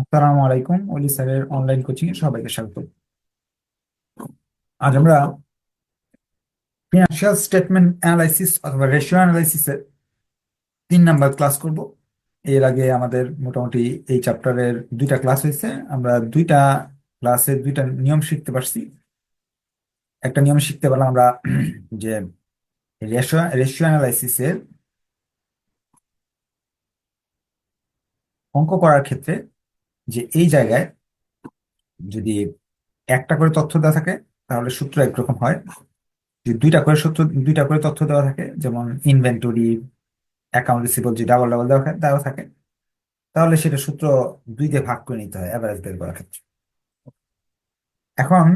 আসসালামু আলাইকুম, ওলি স্যারের অনলাইন কোচিং এ সবাইকে স্বাগত। আজ আমরা ফিনান্সিয়াল স্টেটমেন্ট অ্যানালাইসিস অথবা রেশিও অ্যানালাইসিসের তিন নাম্বার ক্লাস করব। এর আগে আমাদের মোটামুটি এই চ্যাপ্টারের দুইটা ক্লাস হয়েছে। আমরা দুইটা ক্লাসে দুইটা নিয়ম শিখতে পারছি। একটা নিয়ম শিখতে পারলাম আমরা যে রেশিও রেশিও অ্যানালাইসিসের অঙ্ক করার ক্ষেত্রে যে এই জায়গায় যদি একটা করে তথ্য দেওয়া থাকে, তাহলে সূত্র একরকম হয়। যদি দুইটা করে সূত্র, দুইটা করে তথ্য দেওয়া থাকে, যেমন ইনভেন্টরি অ্যাকাউন্ট রিসিভেবল যে ডাবল ডাবল দেওয়া দেওয়া থাকে, তাহলে সেটা সূত্র দুই দিয়ে ভাগ করে নিতে হয় অ্যাভারেজ বের করার ক্ষেত্রে। এখন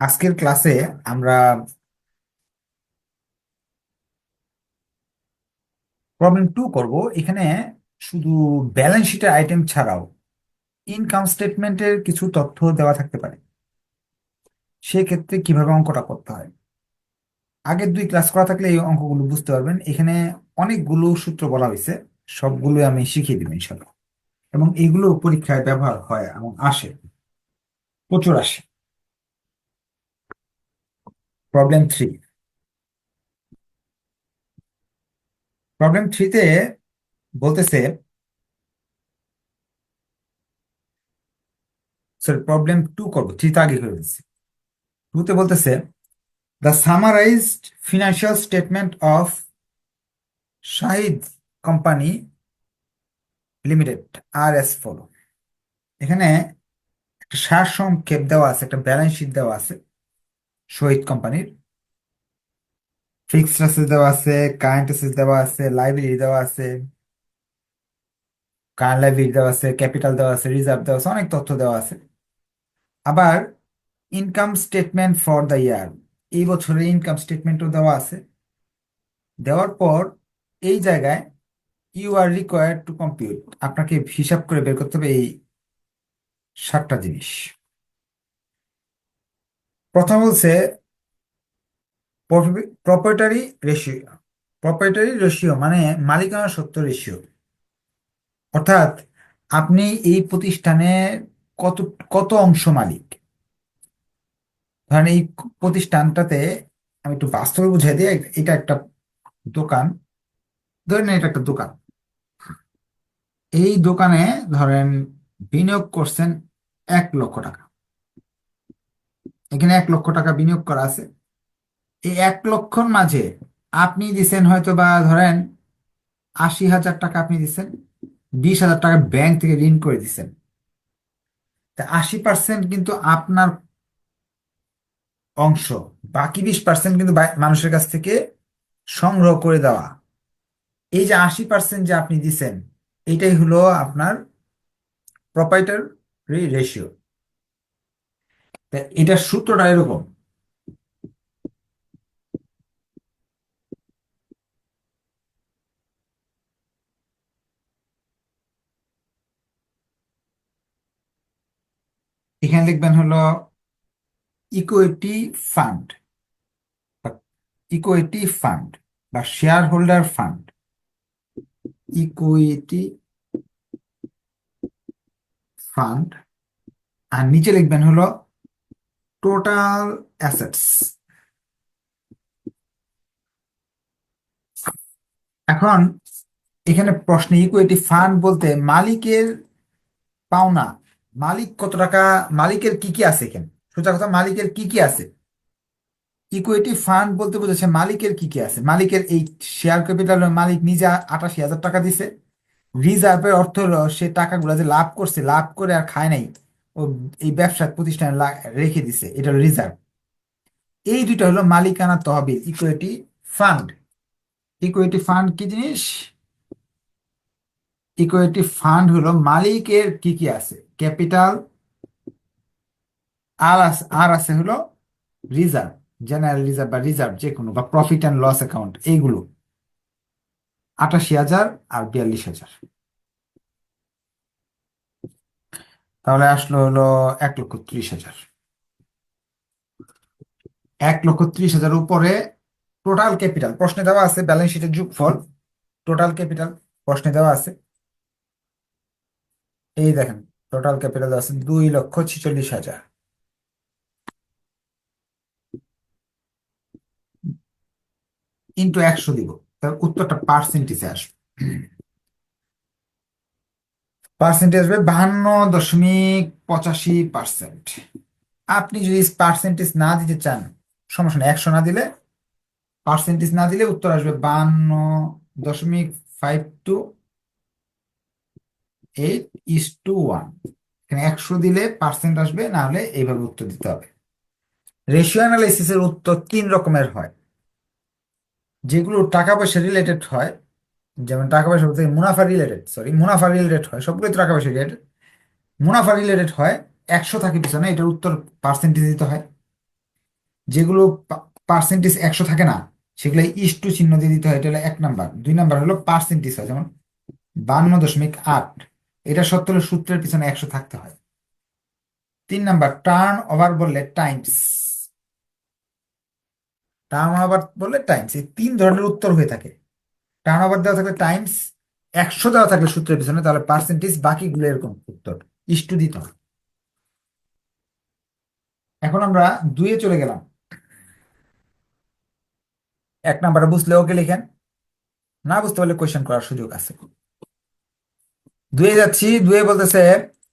আজকের ক্লাসে আমরা প্রবলেম টু করব। এখানে শুধু ব্যালেন্স শিটের আইটেম ছাড়াও ইনকাম স্টেটমেন্টের কিছু তথ্য দেওয়া থাকতে পারে। সেক্ষেত্রে কীভাবে অঙ্কটা করতে হয়? আগের দুই ক্লাস করা থাকলে এই অঙ্কগুলো বুঝতে পারবেন। এখানে অনেকগুলো সূত্র বলা হয়েছে সবগুলো আমি শিখিয়ে দিব ইনশাল্লাহ এবং এগুলো পরীক্ষায় ব্যবহার হয় এবং আসে, প্রচুর আসে। প্রবলেম থ্রি প্রবলেম থ্রিতে বলতেছে সরি প্রবলেম টু করব থ্রিতে আগে করে দিচ্ছি টুতে বলতেছে the summarized financial statement of Shahid company limited R as follow এখানে একটা সার সারসংক্ষেপ দেওয়া আছে, একটা ব্যালেন্স শিট দেওয়া আছে শহীদ কোম্পানির ফিক্সড অ্যাসেট দেওয়া আছে কারেন্ট অ্যাসেট দেওয়া আছে লাইব্রেরি দেওয়া আছে। কারেন্ট লাইব্রেরি দেওয়া আছে, ক্যাপিটাল দেওয়া আছে, রিজার্ভ দেওয়া আছে, অনেক তথ্য দেওয়া আছে। আবার income statement for the year এই বছরের ইনকাম স্টেটমেন্টও দেওয়া আছে। দেওয়ার পর এই জায়গায় you are required to compute আপনাকে হিসাব করে বের করতে হবে এই সাতটা জিনিস। প্রথম হচ্ছে প্রপার্টারি রেশিও প্রপার্টারি রেশিও মানে মালিকানা সত্ত্ব রেশিও অর্থাৎ আপনি এই প্রতিষ্ঠানে কত কত অংশ মালিক? ধরেন এই প্রতিষ্ঠানটাতে আমি একটু বাস্তবে বুঝাই দিই এটা একটা দোকান। ধরেন এটা একটা দোকান। এই দোকানে ধরেন বিনিয়োগ করছেন এক লক্ষ টাকা। এখানে এক লক্ষ টাকা বিনিয়োগ করা আছে। এই এক লক্ষর মাঝে আপনি দিছেন হয়তো বা ধরেন আশি হাজার টাকা আপনি দিচ্ছেন বিশ হাজার টাকা ব্যাংক থেকে ঋণ করে দিচ্ছেন তা আশি পার্সেন্ট কিন্তু আপনার অংশ, বাকি বিশ পার্সেন্ট কিন্তু মানুষের কাছ থেকে সংগ্রহ করে দেওয়া। এই যে আশি পার্সেন্ট যে আপনি দিচ্ছেন এটাই হলো আপনার প্রপাইটারি রেশিও এটা সূত্রটা এরকম। এখানে লিখবেন হলো ইকুইটি ফান্ড ইকুইটি ফান্ড বা shareholder fund equity fund আর নিচে লিখবেন হলো টোটাল অ্যাসেটস এখন এখানে প্রশ্নে ইকুইটি ফান্ড বলতে মালিকের পাওনা মালিক কত টাকা, মালিকের কি কি আছে এখানে? সোজা কথা, মালিকের কি কি আছে? ইকুইটি ফান্ড বলতে বোঝাচ্ছে মালিকের কি কি আছে? মালিকের এই শেয়ার ক্যাপিটাল মালিক নিজে আটাশি হাজার টাকা দিছে। রিজার্ভের অর্থ সে টাকাগুলো যে লাভ করছে, লাভ করে আর খায় নাই, ও এই ব্যবসা প্রতিষ্ঠানে রেখে দিছে। এটা হলো রিজার্ভ এই দুইটা হলো মালিকানা তহবিল ইকুইটি ফান্ড ইকুইটি ফান্ড কি জিনিস? ইকুইটি ফান্ড হলো মালিকের কি কি আছে? ক্যাপিটাল আর আর আছে হলো রিজার্ভ, জেনারেল রিজার্ভ বা রিজার্ভ যে কোনো বা প্রফিট অ্যান্ড লস অ্যাকাউন্ট, এইগুলো। আটাশি হাজার আর বিয়াল্লিশ হাজার। তাহলে আসলো হলো এক লক্ষ ত্রিশ হাজার। এক লক্ষ ত্রিশ হাজার উপরে টোটাল ক্যাপিটাল প্রশ্নে দেওয়া আছে ব্যালেন্স শিটের যোগফল। টোটাল ক্যাপিটাল প্রশ্নে দেওয়া আছে। এই দেখেন টোটাল ক্যাপিটাল আছে দুই লক্ষ ছিচল্লিশ হাজার। ইন্টু একশো দিব। তার উত্তরটা পার্সেন্টেজে আসবে। পার্সেন্টেজ আসবে বাহান্ন দশমিক পঁচাশি পার্সেন্ট আপনি যদি পার্সেন্টেজ না দিতে চান, সমস্যা নেই, একশো না দিলে পার্সেন্টেজ না দিলে উত্তর আসবে বাহান্ন দশমিক five two eight is two one. এখানে একশো দিলে পার্সেন্ট আসবে, না হলে এইভাবে উত্তর দিতে হবে। রেশিও অ্যানালাইসিসের উত্তর তিন রকমের হয়। যেগুলো টাকা পয়সা রিলেটেড হয়, যেমন টাকা পয়সা বলতে মুনাফা রিলেটেড সরি মুনাফা রিলেটেড হয় সবগুলো টাকা পয়সা রিলেটেড মুনাফা রিলেটেড হয়, একশো থাকে পিছনে, এটার উত্তর পার্সেন্টেজ দিতে হয়। যেগুলো পার্সেন্টেজ একশো থাকে না, সেগুলো ইস টু চিহ্ন দিয়ে দিতে হয়, এটা হলো এক নাম্বার। দুই নাম্বার হলো পার্সেন্টেজ হয়, যেমন বান্ন দশমিক আট। এটা হলে সূত্রের পিছনে একশো থাকতে হয়। তিন নাম্বার টার্ন ওভার বললে টাইমস টার্ন ওভার বললে টাইমস এই তিন ধরনের উত্তর হয়ে থাকে। টার্ন ওভার দেওয়া থাকলে টাইমস একশো দেওয়া থাকলে সূত্রের পিছনে, তাহলে পার্সেন্টেজ বাকিগুলো এরকম উত্তর। ইস্টু দিতে এখন আমরা দুয়ে চলে গেলাম। এক নাম্বারে বুঝলে ওকে লিখেন। না বুঝতে পারলে কোয়েশ্চেন করার সুযোগ আছে। দুয়ে যাচ্ছি, দুয়ে বলতেছে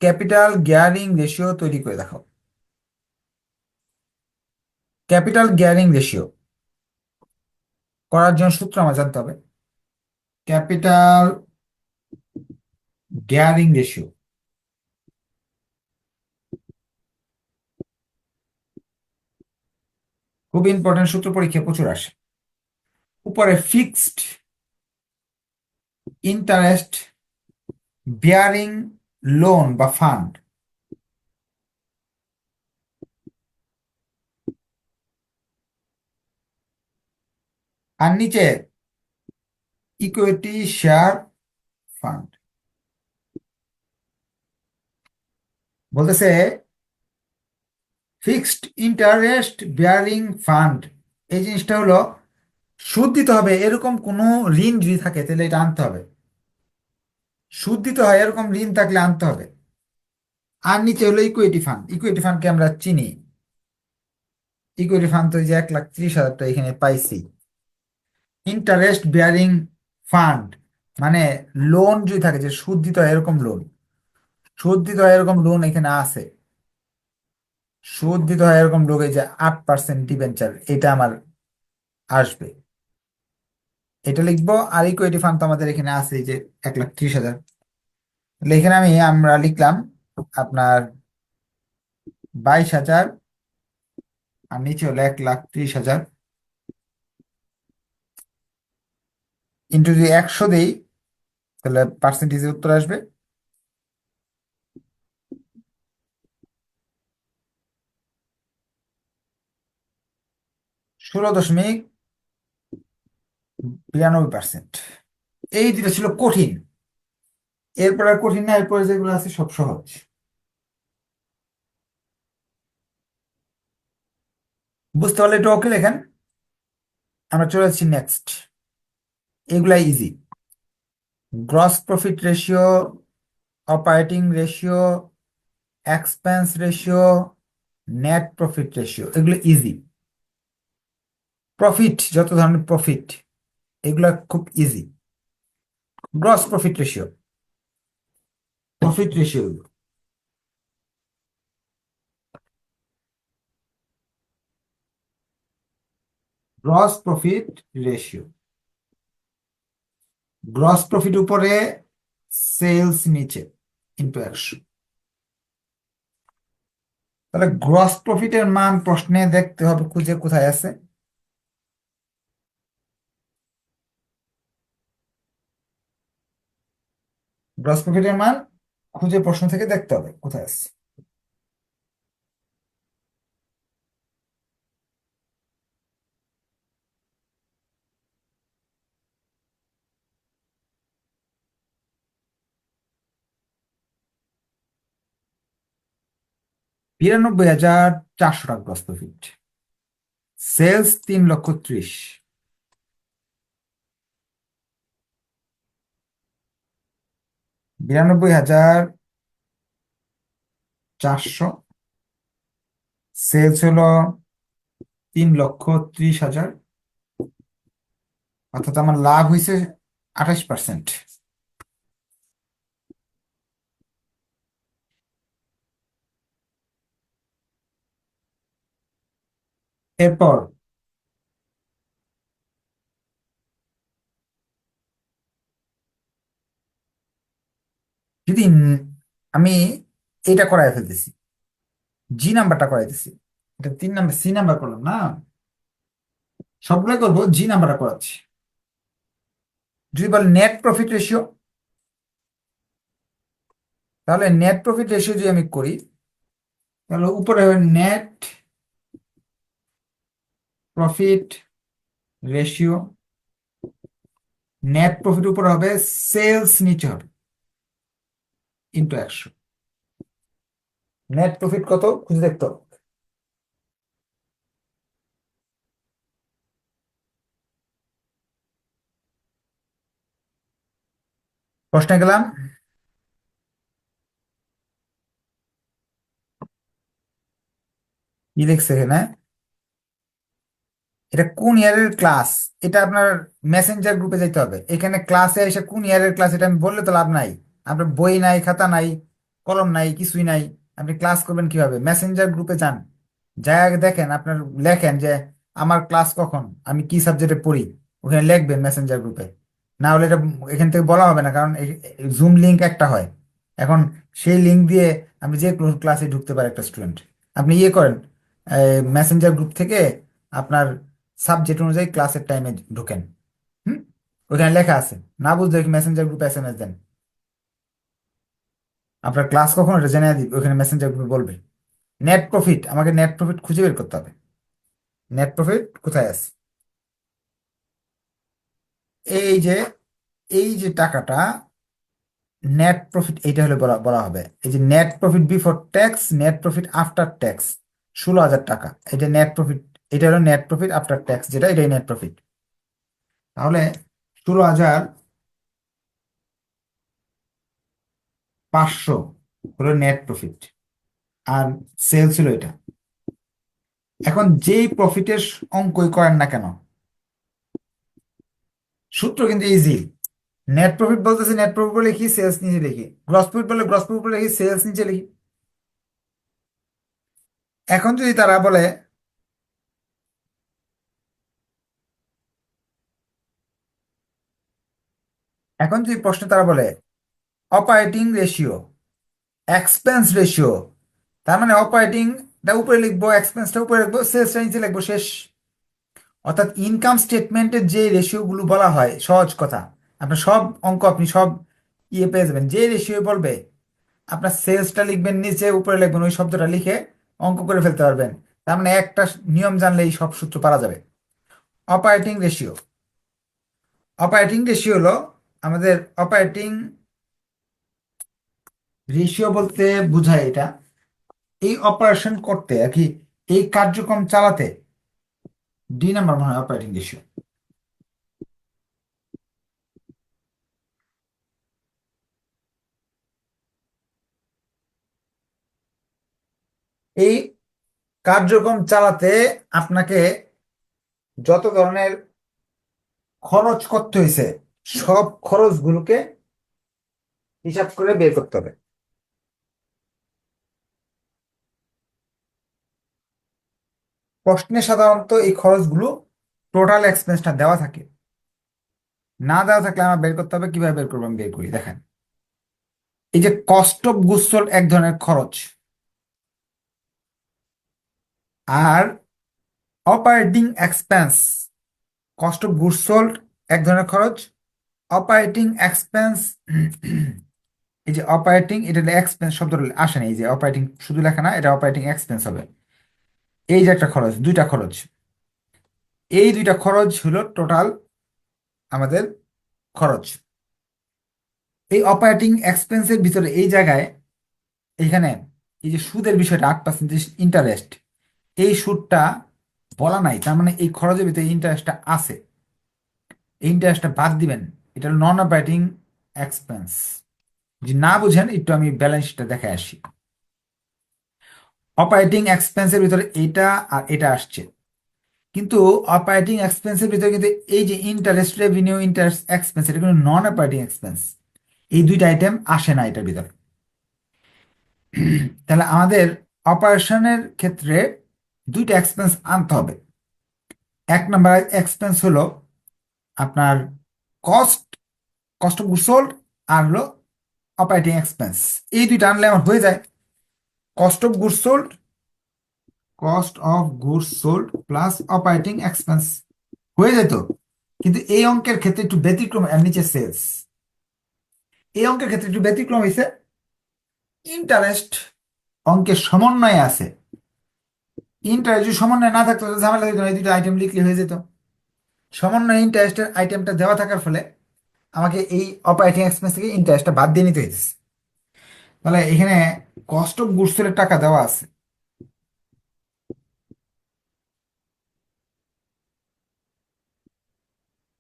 ক্যাপিটাল গিয়ারিং রেশিও তৈরি করে দেখাও ক্যাপিটাল গিয়ারিং রেশিও করার জন্য সূত্র আমার জানতে হবে। ক্যাপিটাল গিয়ারিং রেশিও খুব ইম্পর্টেন্ট সূত্র পরীক্ষা প্রচুর আসে। উপরে ফিক্সড ইন্টারেস্ট বিয়ারিং লোন বা ফান্ড আর নিচে ইকুইটি শেয়ার ফান্ড বলতেছে ফিক্সড ইন্টারেস্ট বিয়ারিং ফান্ড এই জিনিসটা হলো, সুদ দিতে হবে, এরকম কোনো ঋণ যদি থাকে, তাহলে এটা আনতে হবে। সুদ দিতে হয়, এরকম ঋণ থাকলে আনতে হবে। আর নিচে হলো ইকুইটি ফান্ড ইকুইটি ফান্ডকে আমরা চিনি। ইকুইটি ফান্ড তো যে এক লাখ ত্রিশ হাজার টাকা এখানে পাইছি। ইন্টারেস্ট বিয়ারিং ফান্ড মানে লোন যদি থাকে, যে সুদ দিতে হয়, এরকম লোন সুদ দিতে হয়, এরকম লোন এখানে আছে। সুদ দিতে হয়, এরকম লোক যে আট পার্সেন্ট ডিভেঞ্চার এটা আমার আসবে। এটা লিখব, আর ইকুইটি ফান্ড তো আমাদের এখানে আছে যে এক লাখ ত্রিশ হাজার। এখানে আমি, আমরা লিখলাম আপনার বাইশ হাজার, আর নিচে হলো এক লাখ ত্রিশ হাজার। ইন্টু যদি একশো দিই, তাহলে পার্সেন্টেজের উত্তর আসবে। ষোলো দশমিক বিরানব্বই পার্সেন্ট এই দুটো ছিল কঠিন। এরপর আর কঠিন না, এরপরে যেগুলো আছে সব সহজ। বুঝতে পারলে একটু ওকে লেখেন। আমরা চলে যাচ্ছি নেক্সট এগুলাই easy gross profit ratio operating ratio expense ratio net profit ratio এগুলো ইজি প্রফিট যত ধরনের প্রফিট এগুলো খুব easy gross profit ratio profit ratio gross profit ratio gross profit উপরে সেলস নিচে ইন্টু একশো তাহলে গ্রস প্রফিটের মান প্রশ্নে দেখতে হবে খুঁজে কোথায় আছে। গ্রস প্রফিটের মান খুঁজে প্রশ্ন থেকে দেখতে হবে, কোথায় আছে? বিরানব্বই হাজার চারশো টাকা গ্রস প্রফিট সেলস তিন লক্ষ ত্রিশ। বিরানব্বই হাজার চারশো। সেলস হলো তিন লক্ষ ত্রিশ হাজার। অর্থাৎ আমার লাভ হয়েছে আঠাশ পার্সেন্ট এরপর যদি আমি এটা করাই ফেলতেছি। জি নাম্বারটা করাইতেছি। এটা তিন নাম্বার সি নাম্বার করলাম না? সবগুলো করব জি নাম্বারটা করাচ্ছি। যদি বল নেট প্রফিট রেশিও তাহলে নেট প্রফিট রেশিও যদি আমি করি, তাহলে উপরে হবে net profit ratio net profit উপরে হবে সেলস নিচে হবে। ইন্টু একশো। নেট প্রফিট কত? খুঁজে দেখতে হবে। প্রশ্নে গেলাম। কি লিখছে এখানে? এটা কোন ইয়ারের ক্লাস? এটা আপনার মেসেঞ্জার গ্রুপে যেতে হবে। এখানে ক্লাসে এসে কোন ইয়ারের ক্লাস এটা আমি বললে তো লাভ নাই। আপনার বই নাই, খাতা নাই, কলম নাই, কিছুই নাই, আপনি ক্লাস করবেন কীভাবে? মেসেঞ্জার গ্রুপে যান। যা দেখেন, আপনার লেখেন যে, আমার ক্লাস কখন? আমি কি সাবজেক্টে পড়ি? ওখানে লিখবেন মেসেঞ্জার গ্রুপে না হলে এটা এখান থেকে বলা হবে না, কারণ জুম লিঙ্ক একটা হয়। এখন সেই লিঙ্ক দিয়ে আপনি যে ক্লাসে ঢুকতে পারে একটা স্টুডেন্ট আপনি ইয়ে করেন মেসেঞ্জার গ্রুপ থেকে আপনার সাবজেক্ট অনুযায়ী ক্লাসের টাইমে ঢুকেন। হুম? ওখানে লেখা আছে। না বুঝলে মেসেঞ্জার গ্রুপে এস এম এস দেন। আপনার ক্লাস কখন এটা জেনে দিবে ওখানে মেসেঞ্জার গ্রুপে বলবে। নেট প্রফিট আমাকে নেট প্রফিট খুঁজে বের করতে হবে। নেট প্রফিট কোথায় আছে? এই যে এই যে টাকাটা নেট প্রফিট এইটা হলে বলা বলা হবে। এই যে net profit before tax net profit after tax ষোলো হাজার টাকা। এটা নেট প্রফিট এটা হলো নেট প্রফিট আফটার ট্যাক্স যেটা এটাই নেট প্রফিট তাহলে ষোলো হাজার পাঁচশো হলো নেট প্রফিট আর সেল ছিল এটা। এখন যেই প্রফিটের অঙ্কই করেন না কেন, সূত্র কিন্তু ইজি নেট প্রফিট বলতেছে নেট প্রফিট বলে লিখি সেলস নিচে লিখি। গ্রস প্রফিট বলে গ্রস প্রফিট বলে লিখি সেলস নিচে লিখি। এখন যদি তারা বলে, এখন যদি প্রশ্ন তারা বলে অপারেটিং রেশিও এক্সপেন্স রেশিও তার মানে অপারেটিংটা উপরে লিখব এক্সপেন্সটা উপরে লিখব সেলসটা নিচে লিখব, শেষ। অর্থাৎ ইনকাম স্টেটমেন্টের যে রেশিওগুলো বলা হয়, সহজ কথা। আপনার সব অঙ্ক আপনি সব ইয়ে পেয়ে যাবেন। যে রেশিও বলবে, আপনার সেলসটা লিখবেন নিচে, উপরে লিখবেন, ওই শব্দটা লিখে অঙ্ক করে ফেলতে পারবেন। তার মানে একটা নিয়ম জানলেই সব সূত্র পারা যাবে। অপারেটিং রেশিও অপারেটিং রেশিও হলো আমাদের অপারেটিং রেশিও বলতে বোঝায় এটা। এই অপারেশন করতে আর কি, এই কার্যক্রম চালাতে ডি নাম্বার মনে হয় অপারেটিং রেশিও এই কার্যক্রম চালাতে আপনাকে যত ধরনের খরচ করতে হয়েছে, সব খরচগুলোকে হিসাব করে বের করতে হবে। প্রশ্নে সাধারণত এই খরচগুলো টোটাল এক্সপেন্সটা দেওয়া থাকে। না দেওয়া থাকলে আমার বের করতে হবে, কীভাবে বের করব আমি বের করি, দেখেন। এই যে কস্ট অফ গুডস সোল্ড এক ধরনের খরচ। আর operating expense cost of goods sold এক ধরনের খরচ। অপারেটিং এক্সপেন্স এই যে অপারেটিং এটা এক্সপেন্স শব্দটা আসে না, এই যে অপারেটিং শুধু লেখা না, এটা অপারেটিং এক্সপেন্স হবে। এই যে একটা খরচ, দুইটা খরচ। এই দুইটা খরচ হলো টোটাল আমাদের খরচ। এই অপারেটিং এক্সপেন্সের ভিতরে এই জায়গায় এইখানে এই যে সুদের বিষয়টা, আট পার্সেন্ট ইন্টারেস্ট এই সুদটা বলা নাই, তার মানে এই খরচের ভিতরে ইন্টারেস্টটা আছে। এই ইন্টারেস্টটা বাদ দিবেন, এটা নন অপারেটিং এক্সপেন্স যদি না বুঝেন, একটু আমি ব্যালেন্সটা দেখে আসি। অপারেটিং এক্সপেন্সের ভিতরে এটা আর এটা আসছে। কিন্তু অপারেটিং এক্সপেন্সের ভিতরে কিন্তু এই যে ইন্টারেস্ট রেভিনিউ ইন্টারেস্ট এক্সপেন্স এটা কিন্তু নন অপারেটিং এক্সপেন্স এই দুইটা আইটেম আসে না এটার ভিতরে। তাহলে আমাদের অপারেশনের ক্ষেত্রে দুইটা এক্সপেন্স আনতে হবে। এক নাম্বার এক্সপেন্স হলো আপনার cost cost of good sold আর হলো অপারেটিং এক্সপেন্স এই দুইটা আনলে আমার হয়ে যায়। Cost of good sold cost of goods sold plus operating expense হয়ে যেত। কিন্তু এই অঙ্কের ক্ষেত্রে একটু ব্যতিক্রম, এর নিচে সেলস এই অঙ্কের ক্ষেত্রে একটু ব্যতিক্রম হয়েছে ইন্টারেস্ট অঙ্কের সমন্বয়ে আছে। ইন্টারেস্ট যদি সমন্বয় না থাকতো ঝামেলা হইতো না, এই দুটো আইটেম লিখলে হয়ে যেত। সমন্বয় ইন্টারেস্টের আইটেমটা দেওয়া থাকার ফলে আমাকে এই অপারেটিং এক্সপেন্স থেকে ইন্টারেস্টটা বাদ দিয়ে নিতে হয়েছে তাহলে এখানে কস্ট অফ গুডসের টাকা দেওয়া আছে।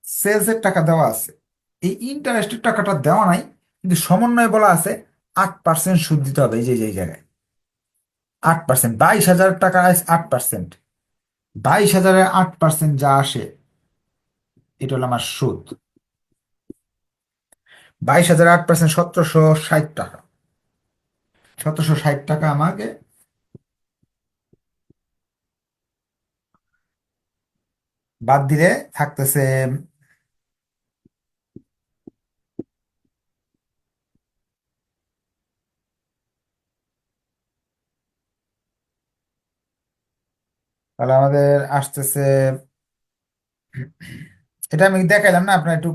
সেলসের টাকা দেওয়া আছে। এই ইন্টারেস্টের টাকাটা দেওয়া নাই, কিন্তু সমন্বয় বলা আছে আট পার্সেন্ট সুদ দিতে হবে এই যে জায়গায়। আট পার্সেন্ট বাইশ হাজার টাকা আট পার্সেন্ট বাইশ হাজারের আট পার্সেন্ট যা আসে, এটা হলো আমার সুদ। বাইশ হাজার আট পার্সেন্ট সতেরোশো ষাট টাকা। সতেরোশো ষাট টাকা আমাকে। বাদ দিলে থাকতেছে তাহলে আমাদের আসতেছে, এটা আমি দেখাইলাম না, আপনার একটু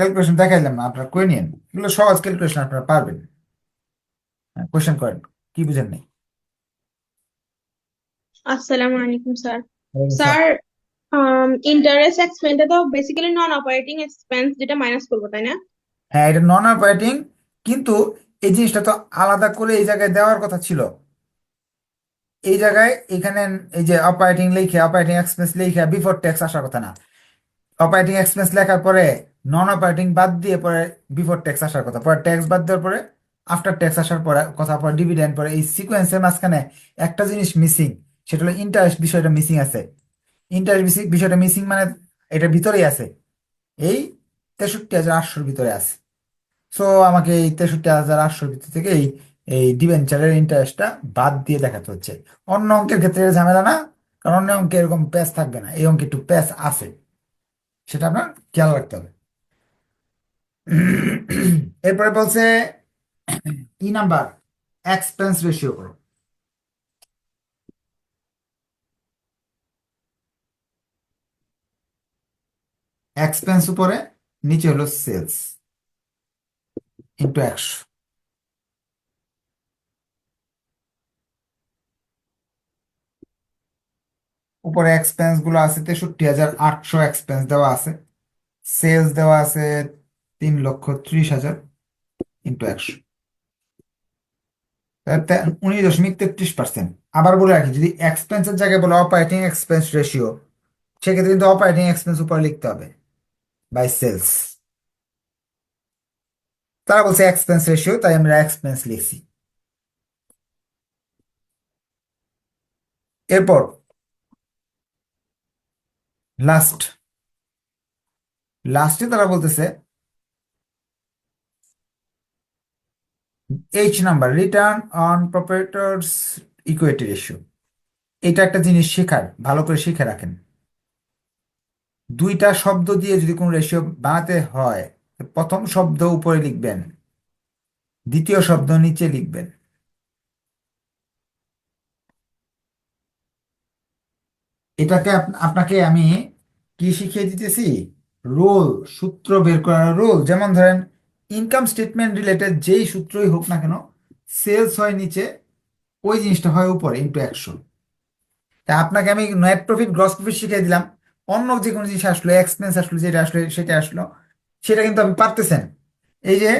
ক্যালকুলেশন দেখাইলাম না আপনারা করে নিন এগুলো সহজ ক্যালকুলেশন আপনারা পারবেন। কোয়েশ্চেন করেন কি বুঝেন নাই? আসসালামু আলাইকুম স্যার। স্যার ইন্টারেস্ট এক্সপেন্সটা তো বেসিক্যালি নন অপারেটিং এক্সপেন্স যেটা মাইনাস করব তাই না? হ্যাঁ এটা নন অপারেটিং কিন্তু এই জিনিসটা তো আলাদা করে এই জায়গায় দেওয়ার কথা ছিল। এই জায়গায় এখানে এই যে অপারেটিং লিখে অপারেটিং এক্সপেন্স লিখে বিফোর ট্যাক্স আসার কথা না। অপারেটিং এক্সপেন্স লেখার পরে নন অপারেটিং বাদ দিয়ে পরে বিফোর ট্যাক্স আসার কথা। পরে ট্যাক্স বাদ দেওয়ার পরে আফটার ট্যাক্স আসার পরে কথা, পরে ডিভিডেন্ড পরে এই সিকোয়েন্সের মাঝখানে একটা জিনিস মিসিং সেটা হলো ইন্টারেস্ট বিষয়টা মিসিং আছে। ইন্টারেস্ট বিষয়টা মিসিং মানে এটার ভিতরেই আছে। এই তেষট্টি হাজার আটশোর ভিতরে আছে। সো আমাকে এই তেষট্টি হাজার আটশোর ভিতর থেকে এই এই ডিবেঞ্চারের ইন্টারেস্টটা বাদ দিয়ে দেখাতে হচ্ছে। অন্য অঙ্কের ক্ষেত্রে ঝামেলা না, কারণ অন্য অঙ্কে এরকম প্যাচ থাকবে না। এই অঙ্কে একটু প্যাচ আছে। সেটা আপনার খেয়াল রাখতে হবে। এরপরে বলছে ই নাম্বার? এক্সপেন্স রেশিও করো। এক্সপেন্স উপরে, নিচে হলো সেলস ইন্টু একশো। উপরে এক্সপেন্সগুলো আছে তেষট্টি হাজার আটশো এক্সপেন্স দেওয়া আছে। সেলস দেওয়া আছে তিন লক্ষ ত্রিশ হাজার ইন্টু একশো। উনিশ দশমিক তেত্রিশ পার্সেন্ট আবার বলে রাখি, যদি এক্সপেন্সের জায়গায় বলে অপারেটিং এক্সপেন্স রেশিও সেক্ষেত্রে কিন্তু অপারেটিং এক্সপেন্স উপরে লিখতে হবে বাই সেলস তারা বলছে এক্সপেন্স রেশিও তাই আমরা এক্সপেন্স লিখছি। এরপর লাস্ট লাস্টে তারা বলতেছে H number return on proprietors equity ratio এটা একটা জিনিস শেখার, ভালো করে শিখে রাখেন। দুইটা শব্দ দিয়ে যদি কোনো রেশিও বানাতে হয়, প্রথম শব্দ উপরে লিখবেন, দ্বিতীয় শব্দ নিচে লিখবেন। এটাকে আপনাকে আমি কি শিখিয়ে দিতেছি? রোল, সূত্র বের করার রোল। যেমন ধরেন ইনকাম স্টেটমেন্ট রিলেটেড যেই সূত্রই হোক না কেন সেলস হয় নিচে, ওই জিনিসটা হয় উপরে ইন্টু একশো তা আপনাকে আমি নেট প্রফিট গ্রস প্রফিট শিখিয়ে দিলাম। অন্য যে কোনো জিনিস আসলো এক্সপেন্স আসলো, যেটা আসলো, সেটা আসলো, সেটা কিন্তু আপনি পারতেছেন। এই যে,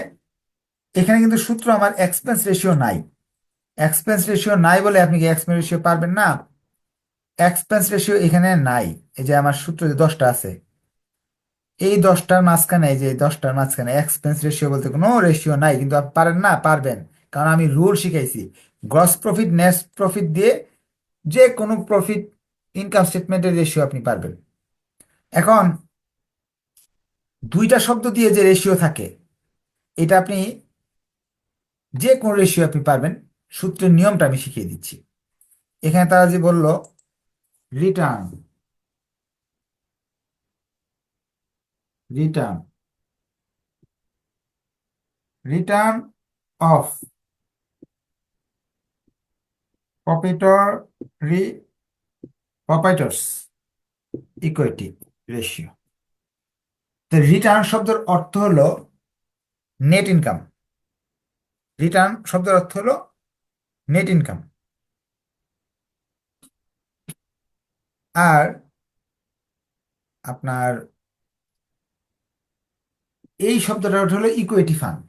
এখানে কিন্তু সূত্র আমার এক্সপেন্স রেশিও নাই। এক্সপেন্স রেশিও নাই বলে আপনি কি এক্সপেন্স রেশিও পারবেন না? এক্সপেন্স রেশিও এখানে নাই। এই যে আমার সূত্র যে দশটা আছে এই দশটার মাঝখানে যে দশটার মাঝখানে এক্সপেন্স রেশিও বলতে কোনো রেশিও নাই, কিন্তু আপনি পারেন না, পারবেন। কারণ আমি রুল শিখাইছি গ্রস প্রফিট নেট প্রফিট দিয়ে যে কোনো প্রফিট ইনকাম স্টেটমেন্টের রেশিও আপনি পারবেন। এখন, দুইটা শব্দ দিয়ে যে রেশিও থাকে, এটা আপনি যে কোনো রেশিও আপনি পারবেন, সূত্রের নিয়মটা আমি শিখিয়ে দিচ্ছি। এখানে তারা যে বলল return return return of proprietary proprietors equity ratio তো রিটার্ন শব্দের অর্থ হলো নেট ইনকাম রিটার্ন শব্দের অর্থ হলো নেট ইনকাম আর আপনার এই শব্দটার অর্থ হলো ইকুইটি ফান্ড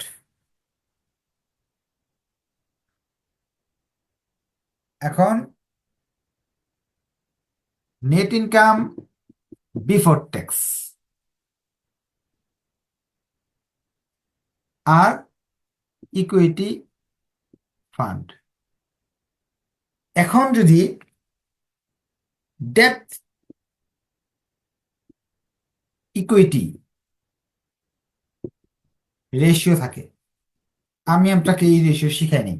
এখন নেট ইনকাম বিফোর ট্যাক্স আর ইকুইটি ফান্ড এখন যদি ডেপ্থ ইকুইটি রেশিও থাকে। আমি আপনাকে এই রেশিও শিখাই নি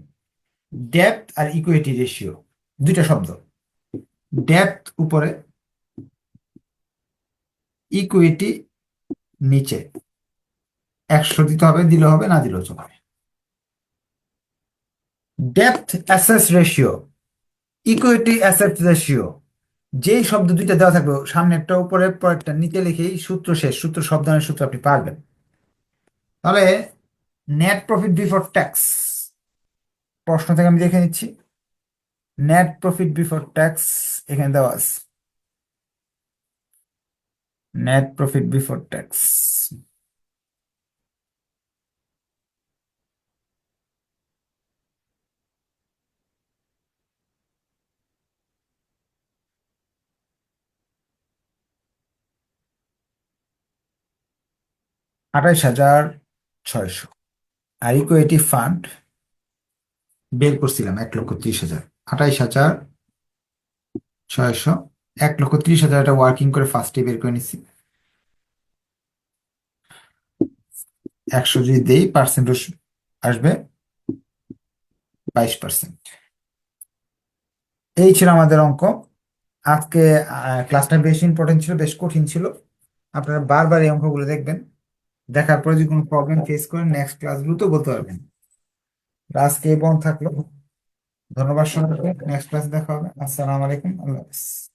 ডেপথ আর ইকুইটি রেশিও দুইটা শব্দ। ডেপথ উপরে ইকুইটি নিচে। একশো দিতে হবে, দিলে হবে, না দিলেও চলবে। ডেপথ অ্যাসেস রেশিও ইকুইটি অ্যাসেট রেশিও যেই শব্দ দুইটা দেওয়া থাকবে সামনেরটা উপরে, পরেরটা, নিচে লিখেই সূত্র শেষ। সূত্র শব্দানের সূত্র আপনি পারবেন। তাহলে নেট প্রফিট বিফোর ট্যাক্স প্রশ্ন থেকে আমি দেখে নিচ্ছি। নেট প্রফিট বিফোর ট্যাক্স এখানে দেওয়া আছে। নেট প্রফিট বিফোর ট্যাক্স আঠাইশ হাজার ছয়শো। আর ইকুইটি ফান্ড বের করছিলাম এক লক্ষ ত্রিশ হাজার। আঠাইশ হাজার ছয়শো, এক লক্ষ ত্রিশ হাজার এটা ওয়ার্কিং করে ফার্স্টে বের করে নিচ্ছি একশো যদি দেই পার্সেন্ট আসবে বাইশ পার্সেন্ট এই ছিল আমাদের অঙ্ক। আজকে ক্লাসটা বেশ ইম্পর্টেন্ট ছিল, বেশ কঠিন ছিল। আপনারা বারবার এই অঙ্কগুলো দেখবেন। দেখার পরে যদি কোনো প্রবলেম ফেস করেন নেক্সট ক্লাসগুলোতে বলতে পারবেন। আজকে এই বন্ধ থাকল। ধন্যবাদ সবাইকে। নেক্সট ক্লাস দেখা হবে। আসসালামু আলাইকুম। আল্লাহ হাফিজ।